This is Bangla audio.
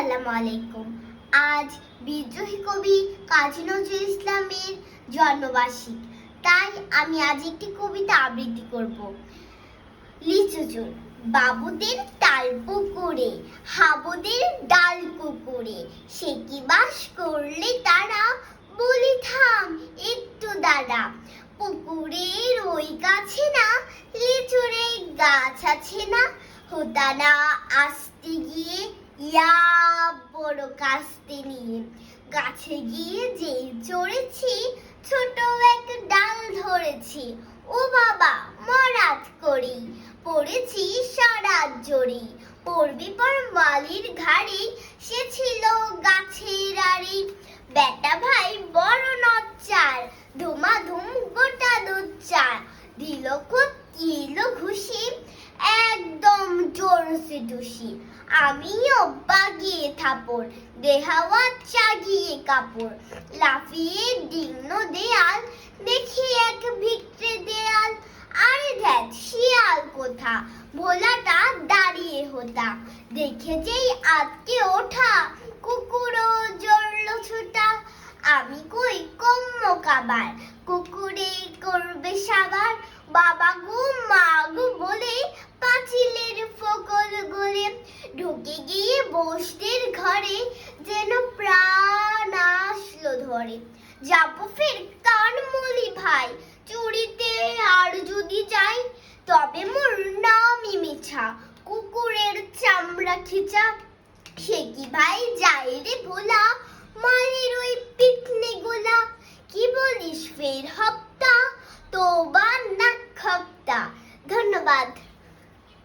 আসসালামু আলাইকুম আজ বিদ্রোহী কবি কাজী নজরুল ইসলামের জন্মবার্ষিক। তাই আমি আজ একটি কবিতা আবৃত্তি করব। লিচু চোর বাবুদের তাল পুকুরে, হাবুদের ডাল কুকুরে সে কি বাস করলে তারা? বলি, থাম একটু দাঁড়া পুকুরের ওই গাছে না, লিচুরে গাছ আছে না? হোতানা আসতে গিয়ে ইয়া বড় কাস্তে নিয়ে গাছে গিয়ে যেই চড়েছি ছোট এক ডাল ধরেছি ও বাবা মরাত করি পড়েছি সারাত জড়ি পড়বি পর মালির ঘাড়ি সে ছিল গাছের জোরসে টুসি আমিও বাগিয়ে থাপড় দেহাওয়া চাগিয়ে কাপড়। লাফিয়ে ডিগ্ন দেয়াল, দেখি এক ভিক্টে দেয়াল। আরে দেখ শিয়াল কোথা? ভোলাটা দাঁড়িয়ে হোতা। দেখে যেই আটকে ওঠা, কুকুরও জড়লো ছুটা। আমি কই কম্ম কাবার কুকুরে করবে সাবার গিয়ে ঘরে যেন প্রাণ আসলো ধরে। যাব ফের কান মলি ভাই, চুরিতে আর যদি যাই, তবে মোর নামই মিছা, কুকুরের চামড়া খিচা। সে কি ভাই যাই রে ভোলা, মায়ের ওই পিকনে গোলা? কি বলিস ফের হপ্তা? তো